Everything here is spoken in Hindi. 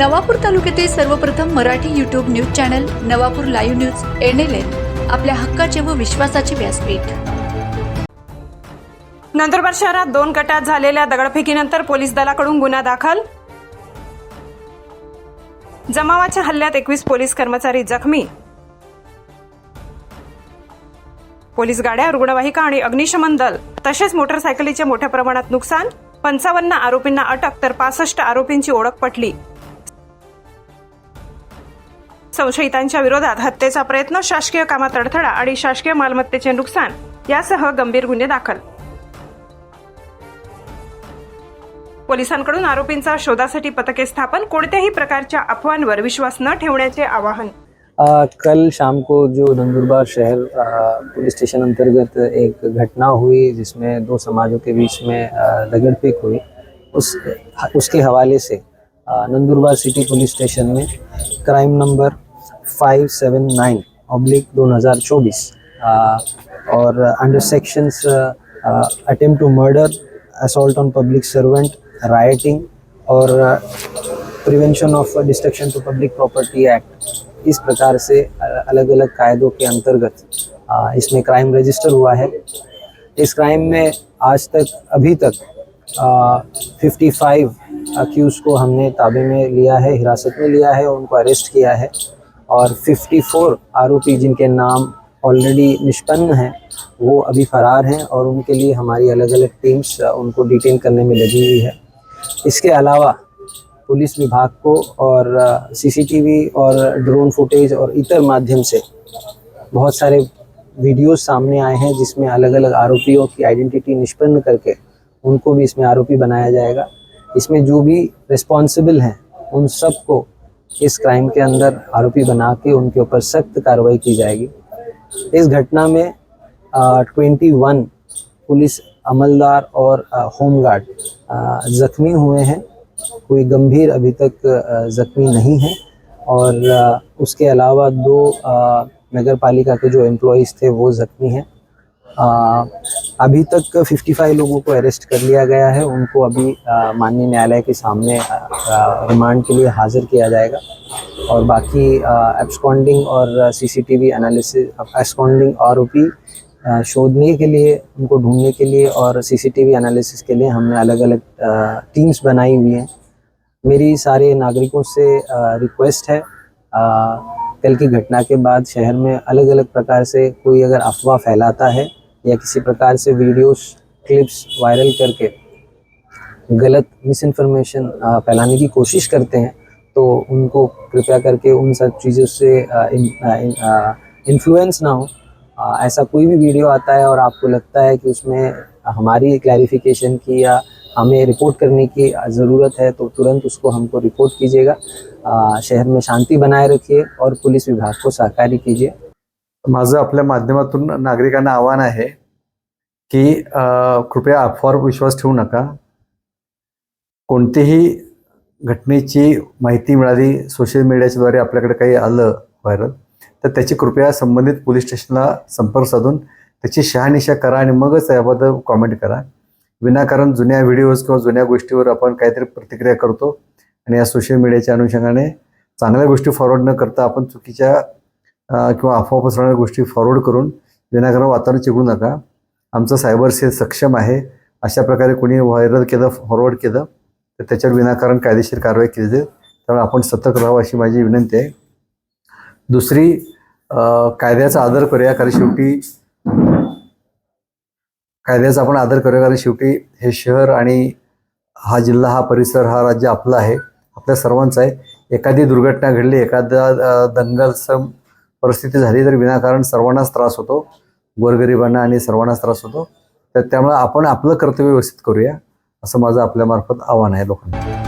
नवापूर तालुक्यातील सर्वप्रथम Marathi YouTube news channel Navapur live news N L N आपल्या हक्काचे व विश्वासाचे व्यासपीठ. नंदुरबार शहरात दोन गटात झालेल्या दगडफेकीनंतर पोलीस दलाकडून गुन्हा दाखल. जमावाच्या हल्ल्यात एकवीस पोलीस कर्मचारी जखमी. पोलीस गाड्या रुग्णवाहिका आणि अग्निशमन दल तसेच मोटरसायकलीचे मोठ्या प्रमाणात नुकसान पंचावन्न आरोपींना अटक तर पासष्ट आरोपींची ओळख पटली. संशयितांच्या विरोधात हत्येचा प्रयत्न शासकीय कामात अडथळा आणि शासकीय मालमत्तेचे नुकसान यासह गंभीर गुन्हे दाखल. पोलिसांकडून आरोपींचा शोधासाठी पथके स्थापन कोणत्याही प्रकारच्या अफवांवर विश्वास न ठेवण्याचे आवाहन. आ, कल शाम को जो नंदुरबार शहर पुलिस स्टेशन अंतर्गत एक घटना हुई जिसमें दो समाजों के बीच में आ, हुई। उस उसके हवाले से नंदुरबार सिटी पुलिस स्टेशन में क्राइम नंबर 579 ऑब्लिक 2024 आ, और under sections attempt to murder assault on public servant rioting और prevention of destruction to public property act इस प्रकार से अलग अलग कायदों के अंतर्गत इसमें क्राइम रजिस्टर हुआ है। इस क्राइम में आज तक अभी तक फिफ्टी फाइव अक्यूज को हमने ताबे में लिया है हिरासत में लिया है और उनको अरेस्ट किया है। और 54 आरोपी जिनके नाम ऑलरेडी निष्पन्न हैं वो अभी फरार हैं और उनके लिए हमारी अलग अलग टीम्स उनको डिटेन करने में लगी हुई है। इसके अलावा पुलिस विभाग को और सीसीटीवी और ड्रोन फुटेज और इतर माध्यम से बहुत सारे वीडियोस सामने आए हैं जिसमें अलग अलग आरोपियों की आइडेंटिटी निष्पन्न करके उनको भी इसमें आरोपी बनाया जाएगा। इसमें जो भी रिस्पॉन्सिबल हैं उन सबको इस क्राइम के अंदर आरोपी बना के उनके ऊपर सख्त कार्रवाई की जाएगी। इस घटना में ट्वेंटी वन पुलिस अमलदार और होमगार्ड जख्मी हुए हैं। कोई गंभीर अभी तक जख्मी नहीं है और उसके अलावा दो नगर पालिका के जो एम्प्लॉयज़ थे वो जख्मी हैं। अ, अभी तक 55 लोगों को अरेस्ट कर लिया गया है। उनको अभी माननीय न्यायालय के सामने रिमांड के लिए हाजिर किया जाएगा। और बाकी एब्सकॉन्डिंग और सीसीटीवी एनालिसिस एब्सकॉन्डिंग आरोपी शोधने के लिए उनको ढूँढने के लिए और सीसीटीवी एनालिसिस के लिए हमने अलग अलग टीम्स बनाई हुई हैं। मेरी सारे नागरिकों से रिक्वेस्ट है कल की घटना के बाद शहर में अलग अलग प्रकार से कोई अगर अफवाह फैलाता है या किसी प्रकार से वीडियोस क्लिप्स वायरल करके गलत मिस इन्फॉर्मेशन फैलाने की कोशिश करते हैं तो उनको कृपया करके उन सब चीज़ों से इन्फ्लुएंस ना हो। ऐसा कोई भी वीडियो आता है और आपको लगता है कि उसमें हमारी क्लैरिफिकेशन की या हमें रिपोर्ट करने की ज़रूरत है तो तुरंत उसको हमको रिपोर्ट कीजिएगा। शहर में शांति बनाए रखिए और पुलिस विभाग को सहकारी कीजिए। माझं आपल्या माध्यमातून नागरिकांना आव्हान आहे की कृपया अफवावर विश्वास ठेवू नका. कोणतीही घटनेची माहिती मिळाली सोशल मीडियाच्याद्वारे आपल्याकडे काही आलं व्हायरल तर त्याची कृपया संबंधित पोलीस स्टेशनला संपर्क साधून त्याची शहानिशा करा आणि मगच याबद्दल कॉमेंट करा. विनाकारण जुन्या व्हिडिओज किंवा जुन्या गोष्टीवर आपण काहीतरी प्रतिक्रिया करतो आणि या सोशल मीडियाच्या अनुषंगाने चांगल्या गोष्टी फॉरवर्ड न करता आपण चुकीच्या किंवा अफवा पसरणाऱ्या गोष्टी फॉरवर्ड करून विनाकारण वातावरण चिघळू नका. आमचं सायबर सेल सक्षम आहे. अशा प्रकारे कोणी व्हायरल केलं फॉरवर्ड केलं तर त्याच्यावर विनाकारण कायदेशीर कारवाई केली जाईल. त्यामुळे आपण सतर्क राहावं अशी माझी विनंती आहे. दुसरी कायद्याचा आदर करूया कारण शेवटी कायद्याचा आपण आदर करूया कारण शेवटी हे शहर आणि हा जिल्हा हा परिसर हा राज्य आपला आहे. आपल्या सर्वांचा आहे. एखादी दुर्घटना घडली एखादा दंगल सम परिस्थिती झाली तर विनाकारण सर्वांनाच त्रास होतो गोरगरिबांना आणि सर्वांनाच त्रास होतो. तर त्यामुळे आपण आपलं कर्तव्य व्यवस्थित करूया असं माझं आपल्यामार्फत आव्हान आहे लोकांना.